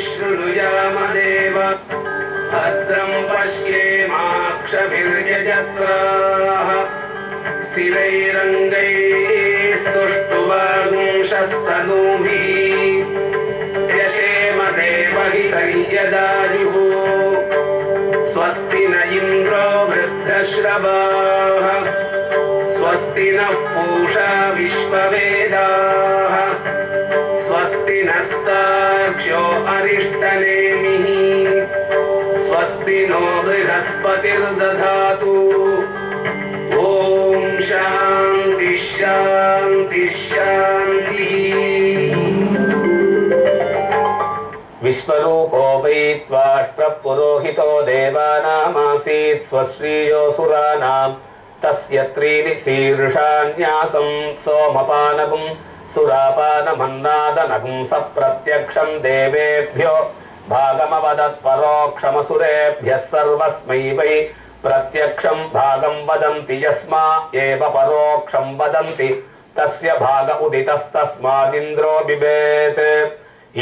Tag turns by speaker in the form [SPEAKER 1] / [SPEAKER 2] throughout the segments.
[SPEAKER 1] शृणुयामदेव। भद्रं पश्येमाक्षभिर्यजत्राः स्थिरैरङ्गैस्तुष्टुवागुंशस्तनूभिः यशेम देवहितैर्यदायुः। स्वस्ति न इन्द्रो वृद्धश्रवाः। स्वस्ति नः पूषा विश्ववेदाः स्वस्ति नस्तार्क्ष्यो अरिष्टनेमिः। स्वस्ति नो बृहस्पतिर्दधातु। ॐ शान्ति शान्ति शान्तिः।
[SPEAKER 2] विश्वरूपो वै त्वाष्ट्रः पुरोहितो देवानामासीत् स्वश्रीयोऽसुराणाम् तस्य त्रीणि शीर्षान्यासं सोमपानगुं सुरापानमन्नादनगुं सप्रत्यक्षं देवेभ्यो भागमवदत्परोक्षमसुरेभ्यः सर्वस्मै वै प्रत्यक्षं भागं वदन्ति यस्मा एव परोक्षं वदन्ति तस्य भाग उदितस्तस्मादिन्द्रो बिभेत्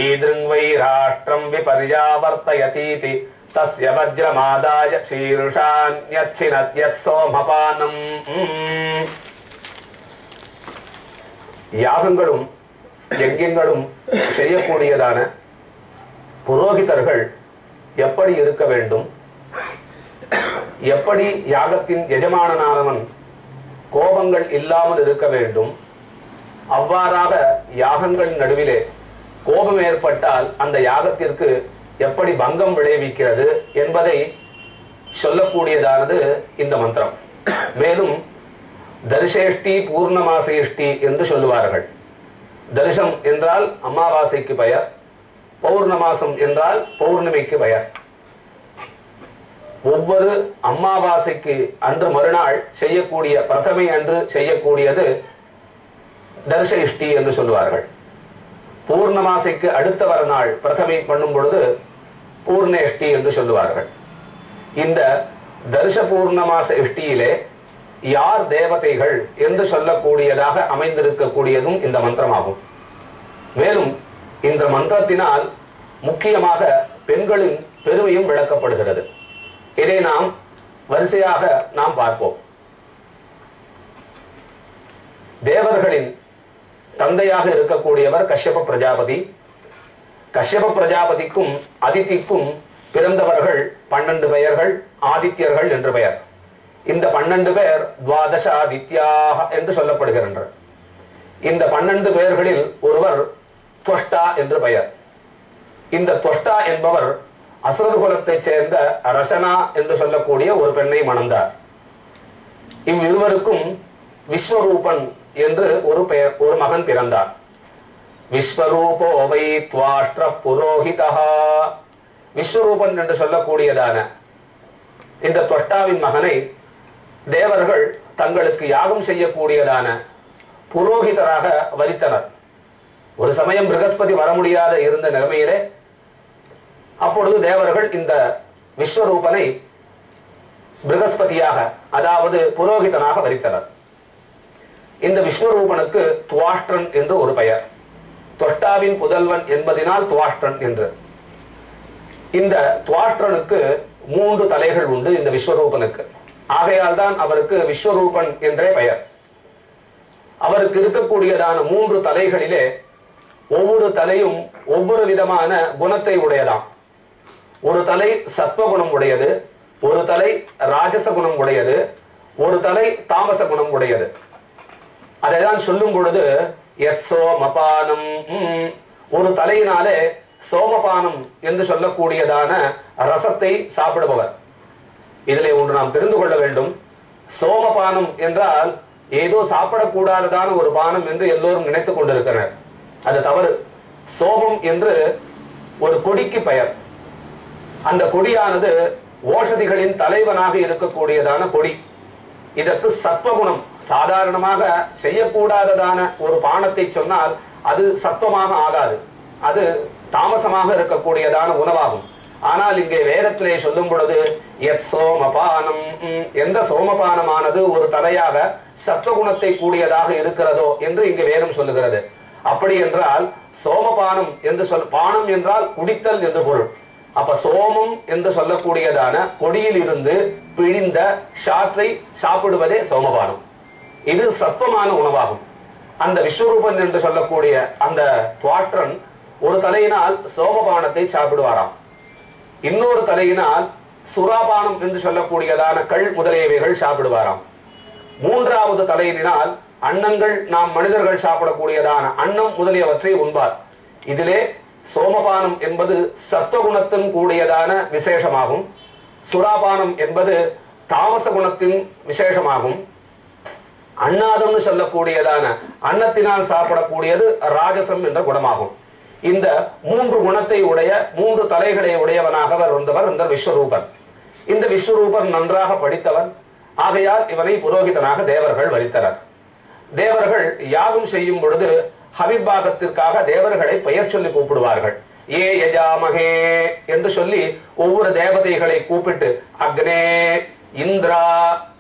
[SPEAKER 2] ईदृङ्वै राष्ट्रं विपर्यावर्तयतीति तस्य वज्रमादाय शीर्षान्यच्छिनत्यत् सोमपानम् யாகங்களும் யஜ்யங்களும் செய்யக்கூடியதான புரோகிதர்கள் எப்படி இருக்க வேண்டும்? எப்படி யாகத்தின் எஜமானனானவன் கோபங்கள் இல்லாமல் இருக்க வேண்டும்? அவ்வாறாக யாகங்கள் நடுவிலே கோபம் ஏற்பட்டால் அந்த யாகத்திற்கு எப்படி பங்கம் விளைவிக்கிறது என்பதை சொல்லக்கூடியதானது இந்த மந்திரம். மேலும் தரிசேஷ்டி பூர்ணமாசேஷ்டி என்று சொல்லுவார்கள். தரிசம் என்றால் அமாவாசைக்கு பெயர் பௌர்ணமாசம் என்றால் பௌர்ணமிக்கு பெயர். ஒவ்வொரு அமாவாசைக்கு அன்று மறுநாள் செய்யக்கூடிய பிரதமை அன்று செய்யக்கூடியது தரிச இஷ்டி என்று சொல்லுவார்கள். பூர்ணமாசைக்கு அடுத்த வர நாள் பிரதமை பண்ணும் பொழுது பூர்ணேஷ்டி என்று சொல்லுவார்கள். இந்த தரிச பூர்ணமாச இஷ்டியிலே யார் தேவதைகள் என்று சொல்லக்கூடியதாக அமைந்திருக்கக்கூடியதும் இந்த மந்திரமாகும். மேலும் இந்த மந்திரத்தினால் முக்கியமாக பெண்களின் பெருமையும் விளக்கப்படுகிறது. இதை நாம் வரிசையாக நாம் பார்ப்போம். தேவர்களின் தந்தையாக இருக்கக்கூடியவர் கஷ்யப பிரஜாபதி. கஷ்யப பிரஜாபதிக்கும் அதித்திக்கும் பிறந்தவர்கள் பன்னெண்டு பெயர்கள் ஆதித்யர்கள் என்று பெயர். இந்த பன்னெண்டு பேர் துவாதச ஆதித்யாக என்று சொல்லப்படுகின்றனர். இந்த பன்னெண்டு பேர்களில் ஒருவர் துவஷ்டா என்று பெயர். இந்த துவஷ்டா என்பவர் அசுரர் குலத்தைச் சேர்ந்த ரசனா என்று சொல்லக்கூடிய ஒரு பெண்ணை மணந்தார். இவ்விருவருக்கும் விஸ்வரூபன் என்று ஒரு பெயர் ஒரு மகன் பிறந்தார். விஸ்வரூபோ வை துவாஷ்ட புரோஹிதா. விஸ்வரூபன் என்று சொல்லக்கூடியதான இந்த துவஷ்டாவின் மகனை தேவர்கள் தங்களுக்கு யாகம் செய்யக்கூடியதான புரோகிதராக வரித்தனர். ஒரு சமயம் பிரகஸ்பதி வர முடியாத இருந்த நிலைமையிலே அப்பொழுது தேவர்கள் இந்த விஸ்வரூபனை பிரகஸ்பதியாக அதாவது புரோகிதனாக வரித்தனர். இந்த விஸ்வரூபனுக்கு துவாஷ்டன் என்று ஒரு பெயர். தொஷ்டாவின் புதல்வன் என்பதினால் துவாஷ்டன் என்று. இந்த துவாஷ்டனுக்கு மூன்று தலைகள் உண்டு இந்த விஸ்வரூபனுக்கு. ஆகையால் தான் அவருக்கு விஸ்வரூபன் என்றே பெயர். அவருக்கு இருக்கக்கூடியதான மூன்று தலைகளிலே ஒவ்வொரு தலையும் ஒவ்வொரு விதமான குணத்தை உடையதாம். ஒரு தலை சத்வகுணம் உடையது ஒரு தலை ராஜச குணம் உடையது ஒரு தலை தாமச குணம் உடையது. அதைதான் சொல்லும் பொழுது எத் சோமபானம். ஒரு தலையினாலே சோமபானம் என்று சொல்லக்கூடியதான ரசத்தை சாப்பிடுபவர். இதிலே ஒன்று நாம் தெரிந்து கொள்ள வேண்டும். சோமபானம் என்றால் ஏதோ சாப்பிடக்கூடாததான ஒரு பானம் என்று எல்லோரும் நினைத்துக் கொண்டிருக்கிறனர். அது தவறு. சோமம் என்று ஒரு கொடிக்கு பெயர். அந்த கொடியானது ஓஷதிகளின் தலைவனாக இருக்கக்கூடியதான கொடி. இதற்கு சத்வகுணம். சாதாரணமாக செய்யக்கூடாததான ஒரு பானத்தை சொன்னால் அது சத்துவமாக ஆகாது. அது தாமசமாக இருக்கக்கூடியதான உணவாகும். ஆனால் இங்கே வேதத்திலே சொல்லும் பொழுது எத் சோமபானம். எந்த சோமபானமானது ஒரு தலையாக சத்துவகுணத்தை கூடியதாக இருக்கிறதோ என்று இங்கு வேதம் சொல்லுகிறது. அப்படி என்றால் சோமபானம் என்று சொல் பானம் என்றால் குடித்தல் என்று பொருள். அப்ப சோமம் என்று சொல்லக்கூடியதான கொடியில் இருந்து பிழிந்த சாற்றை சாப்பிடுவதே சோமபானம். இது சத்துவமான உணவாகும். அந்த விஸ்வரூபன் என்று சொல்லக்கூடிய அந்த துவாற்றன் ஒரு தலையினால் சோமபானத்தை சாப்பிடுவாராம். இன்னொரு தலையினால் சுறாபானம் என்று சொல்லக்கூடியதான கள் முதலியவைகள் சாப்பிடுவாராம். மூன்றாவது தலையினால் அன்னங்கள் நாம் மனிதர்கள் சாப்பிடக்கூடியதான அன்னம் முதலியவற்றை உண்பார். இதிலே சோமபானம் என்பது சத்துவகுணத்தின் கூடியதான விசேஷமாகும். சுறாபானம் என்பது தாமச குணத்தின் விசேஷமாகும். அன்னாதம்னு சொல்லக்கூடியதான அன்னத்தினால் சாப்பிடக்கூடியது ராஜசம் என்ற குணமாகும். இந்த மூன்று குணத்தை உடைய மூன்று தலைகளை உடையவனாக அவர் வந்தவர் இந்த விஸ்வரூபன். இந்த விஸ்வரூபன் நன்றாக படித்தவன். ஆகையால் இவனை புரோகிதனாக தேவர்கள் வரித்தனர். தேவர்கள் யாகம் செய்யும் பொழுது ஹவிபாகத்திற்காக தேவர்களை பெயர் சொல்லி கூப்பிடுவார்கள். ஏ யஜாமகே என்று சொல்லி ஒவ்வொரு தேவதைகளை கூப்பிட்டு அக்னே இந்திரா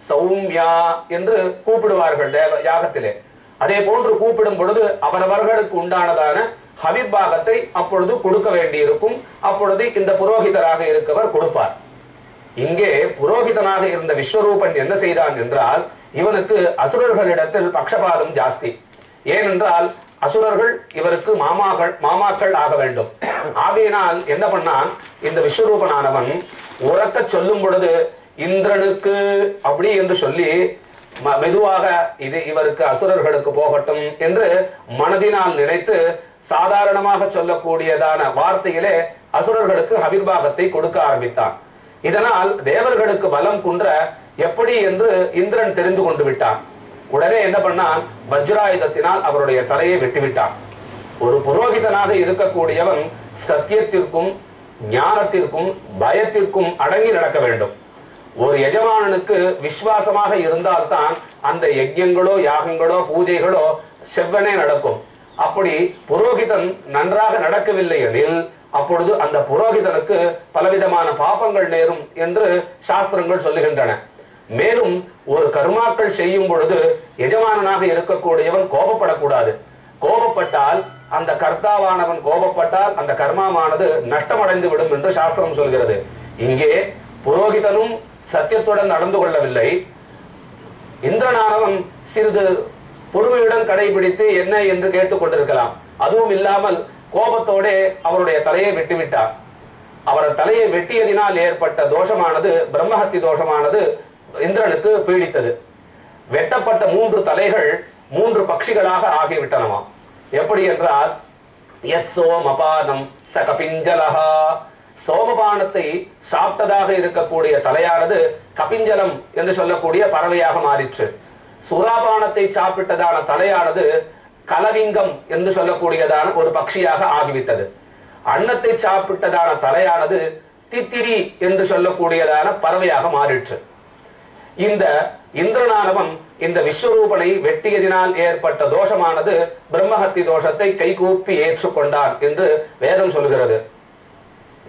[SPEAKER 2] சௌமியா என்று கூப்பிடுவார்கள் தேவ யாகத்திலே. அதே போன்று கூப்பிடும் பொழுது அவரவர்களுக்கு உண்டானதான ஹவிர்பாகத்தை அப்பொழுது கொடுக்க வேண்டியிருக்கும். அப்பொழுது இந்த புரோகிதராக இருக்கவர் கொடுப்பார். இங்கே புரோகிதனாக இருந்த விஸ்வரூபன் என்ன செய்தான் என்றால் இவனுக்கு அசுரர்களிடத்தில் பக்ஷபாதம் ஜாஸ்தி. ஏனென்றால் அசுரர்கள் இவருக்கு மாமாக்கள் மாமாக்கள் ஆக வேண்டும். ஆகையினால் என்ன பண்ணான்? இந்த விஸ்வரூபனானவன் உறக்க சொல்லும் பொழுது இந்திரனுக்கு அப்படி என்று சொல்லி ம- மெதுவாக இது இவருக்கு அசுரர்களுக்கு போகட்டும் என்று மனதினால் நினைத்து சாதாரணமாக சொல்லக்கூடியதான வார்த்தையிலே அசுரர்களுக்கு அபிர்வாகத்தை கொடுக்க ஆரம்பித்தான். இதனால் தேவர்களுக்கு பலம் குன்ற எப்படி என்று இந்திரன் தெரிந்து கொண்டு விட்டான். உடனே என்ன பண்ணான்? வஜ்ராயுதத்தினால் அவருடைய தலையை வெட்டிவிட்டான். ஒரு புரோகிதனாக இருக்கக்கூடியவன் சத்தியத்திற்கும் ஞானத்திற்கும் பயத்திற்கும் அடங்கி நடக்க வேண்டும். ஒரு எஜமானனுக்கு விசுவாசமாக இருந்தால்தான் அந்த யஜ்யங்களோ யாகங்களோ பூஜைகளோ செவ்வனே நடக்கும். அப்படி புரோகிதன் நன்றாக நடக்கவில்லை எனில் அப்பொழுது அந்த புரோகிதனுக்கு பலவிதமான பாபங்கள் நேரும் என்று சாஸ்திரங்கள் சொல்லுகின்றன. மேலும் ஒரு கர்மாக்கள் செய்யும் பொழுது எஜமானனாக இருக்கக்கூடியவன் கோபப்படக்கூடாது. கோபப்பட்டால் அந்த கர்த்தாவானவன் கோபப்பட்டால் அந்த கர்மாவானது நஷ்டமடைந்து விடும் என்று சாஸ்திரம் சொல்கிறது. இங்கே புரோகிதனும் சத்தியத்துடன் நடந்து கொள்ளவில்லை. இந்திரனானவன் சிறிது பொறுமையுடன் கடைபிடித்து என்ன என்று கேட்டுக்கொண்டிருக்கலாம் அதுவும் இல்லாமல் கோபத்தோடே அவருடைய தலையை வெட்டிவிட்டார். அவர் தலையை வெட்டியதினால் ஏற்பட்ட தோஷமானது பிரம்மஹத்தி தோஷமானது இந்திரனுக்கு பீடித்தது. வெட்டப்பட்ட மூன்று தலைகள் மூன்று பட்சிகளாக ஆகிவிட்டனவாம் எப்படி என்றால் யத் சோமபானம் ச கபிஞ்சலஹா சோமபானத்தை சாப்பிட்டதாக இருக்கக்கூடிய தலையானது கபிஞ்சலம் என்று சொல்லக்கூடிய பறவையாக மாறிற்று. சுறாபானத்தை சாப்பிட்டதான தலையானது கலவிங்கம் என்று சொல்லக்கூடியதான ஒரு பக்ஷியாக ஆகிவிட்டது. அன்னத்தை சாப்பிட்டதான தலையானது தித்திரி என்று சொல்லக்கூடியதான பறவையாக மாறிற்று. இந்த இந்திரனானவன் இந்த விஸ்வரூபனை வெட்டியதினால் ஏற்பட்ட தோஷமானது பிரம்மஹத்தி தோஷத்தை கைகூப்பி ஏற்றுக்கொண்டான் என்று வேதம் சொல்கிறது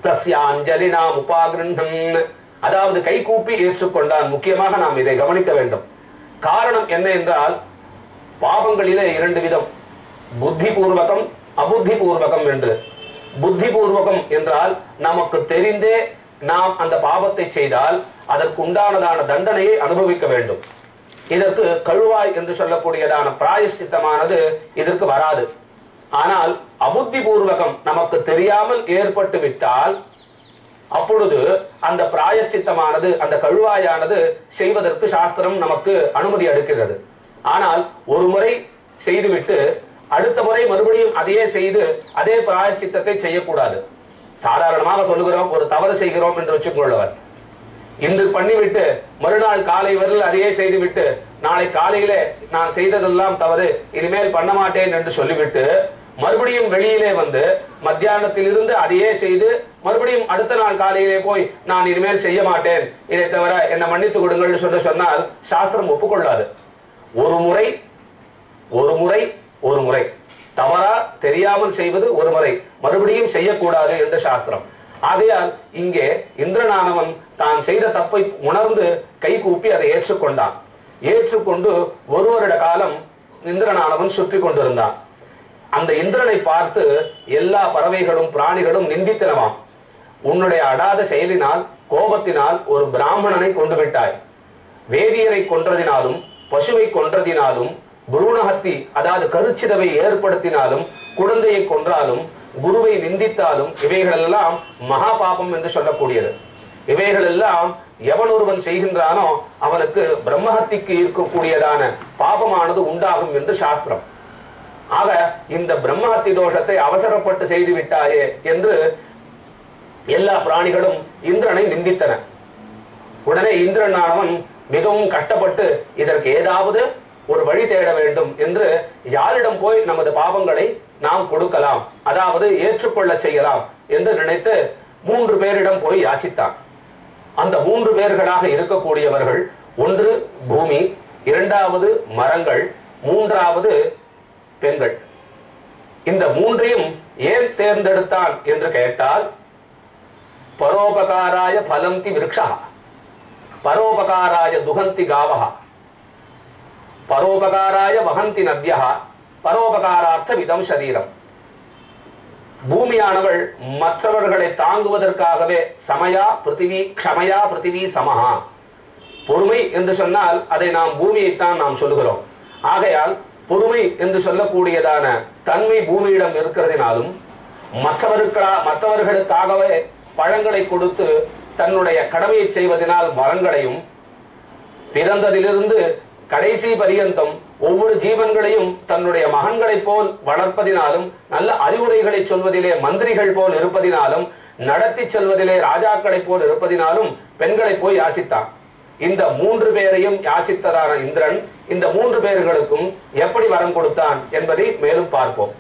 [SPEAKER 2] தஸ்யாஞ்சலி நாம் உபாகிருண்ணன் அதாவது கைகூப்பி ஏற்றுக்கொண்டான். முக்கியமாக நாம் இதை கவனிக்க வேண்டும். காரணம் என்ன என்றால் பாவங்களிலே இரண்டு விதம். புத்தி பூர்வகம் அபுத்தி பூர்வகம் என்று. புத்தி பூர்வகம் என்றால் நமக்கு தெரிந்தே நாம் அந்த பாவத்தை செய்தால் அதற்கு உண்டானதான தண்டனையை அனுபவிக்க வேண்டும். இதற்கு கழுவாய் என்று சொல்லக்கூடியதான பிராயசித்தமானது இதற்கு வராது. ஆனால் அபுத்தி பூர்வகம் நமக்கு தெரியாமல் ஏற்பட்டு விட்டால் அப்பொழுது அந்த பிராயஷ்சித்தமானது அந்த கழுவாயானது செய்வதற்கு சாஸ்திரம் நமக்கு அனுமதி அளிக்கிறது. ஆனால் ஒரு முறை செய்துவிட்டு அடுத்த முறை மறுபடியும் அதையே செய்து அதே பிராயஷ்சித்தத்தை செய்யக்கூடாது. சாதாரணமாக சொல்லுகிறோம் ஒரு தவறு செய்கிறோம் என்று வச்சுக்கொள்ளவர். இன்று பண்ணிவிட்டு மறுநாள் காலை வரையில் அதையே செய்துவிட்டு நாளை காலையிலே நான் செய்ததெல்லாம் தவறு இனிமேல் பண்ண மாட்டேன் என்று சொல்லிவிட்டு மறுபடியும் வெளியிலே வந்து மத்தியானத்தில் இருந்து அதையே செய்து மறுபடியும் அடுத்த நாள் காலையிலே போய் நான் இனிமேல் செய்ய மாட்டேன். இதை தவிர என்னை மன்னித்து கொடுங்கள் சொல்லி சொன்னால் சாஸ்திரம் ஒப்புக்கொள்ளாது. ஒரு முறை ஒரு முறை ஒரு முறை. தவறா தெரியாமல் செய்வது ஒரு முறை. மறுபடியும் செய்யக்கூடாது என்று சாஸ்திரம். ஆகையால் இங்கே இந்திரனானவன் தான் செய்த தப்பை உணர்ந்து கை கூப்பி அதை ஏற்றுக்கொண்டான். ஏற்றுக்கொண்டு ஒரு வருட காலம் இந்திரனானவன் சுற்றி கொண்டிருந்தான். அந்த இந்திரனை பார்த்து எல்லா பறவைகளும் பிராணிகளும் நிந்தித்தனவாம் உன்னுடைய அடாத செயலினால் கோபத்தினால் ஒரு பிராமணனை கொண்டு விட்டாய். வேதியரை கொன்றதினாலும் பசுவை கொன்றதினாலும் புரூணஹத்தி அதாவது கருச்சிதவை ஏற்படுத்தினாலும் குழந்தையை கொன்றாலும் குருவை நிந்தித்தாலும் இவைகளெல்லாம் மகா பாபம் என்று சொல்லக்கூடியது. இவைகளெல்லாம் எவன் ஒருவன் செய்கின்றானோ அவனுக்கு பிரம்மஹத்திக்கு இருக்கக்கூடியதான பாபமானது உண்டாகும் என்று சாஸ்திரம். ஆக இந்த பிரம்மஹத்தி தோஷத்தை அவசரப்பட்டு செய்து விட்டாயே என்று எல்லா பிராணிகளும் இந்திரனை நிந்தித்தன. உடனே இந்திரனானவன் மிகவும் கஷ்டப்பட்டு இதற்கு ஏதாவது ஒரு வழி தேட வேண்டும் என்று யாரிடம் போய் நமது பாவங்களை நாம் கொடுக்கலாம் அதாவது ஏற்றுக்கொள்ள செய்யலாம் என்று நினைத்து மூன்று பேரிடம் போய் யாச்சித்தான். அந்த மூன்று பேர்களாக இருக்கக்கூடியவர்கள் ஒன்று பூமி இரண்டாவது மரங்கள் மூன்றாவது பெண்கள். இந்த மூன்றையும் ஏன் தேர்ந்தெடுத்தான் என்று கேட்டால் பரோபகாராய பலந்தி விருக்ஷா பரோபகாராய துகந்தி காவஹ பரோபகாராய வகந்தி நத்யா பரோபகாரார்த்த விதம் சரீரம் பூமியானவள் மற்றவர்களை தாங்குவதற்காகவே சமயா பிருத்திவி க்ஷமயா பிருத்திவி சமஹா. பொறுமை என்று சொன்னால் அதை நாம் பூமியைத்தான் நாம் சொல்லுகிறோம். ஆகையால் பொறுமை என்று சொல்லக்கூடியதான தன்மை பூமியிடம் இருக்கிறதினாலும் மற்றவர்களா மற்றவர்களுக்காகவே பழங்களை கொடுத்து தன்னுடைய கடமையை செய்வதனால் மரங்களையும் பிறந்ததிலிருந்து கடைசி பரியந்தம் ஒவ்வொரு ஜீவன்களையும் தன்னுடைய மகன்களைப் போல் வளர்ப்பதினாலும் நல்ல அறிவுரைகளை சொல்வதிலே மந்திரிகள் போல் இருப்பதினாலும் நடத்தி செல்வதிலே ராஜாக்களைப் போல் இருப்பதினாலும் பெண்களை போய் யாசித்தான். இந்த மூன்று பேரையும் யாச்சித்ததான இந்திரன் இந்த மூன்று பேர்களுக்கும் எப்படி வரம் கொடுத்தான் என்பதை மேலும் பார்ப்போம்.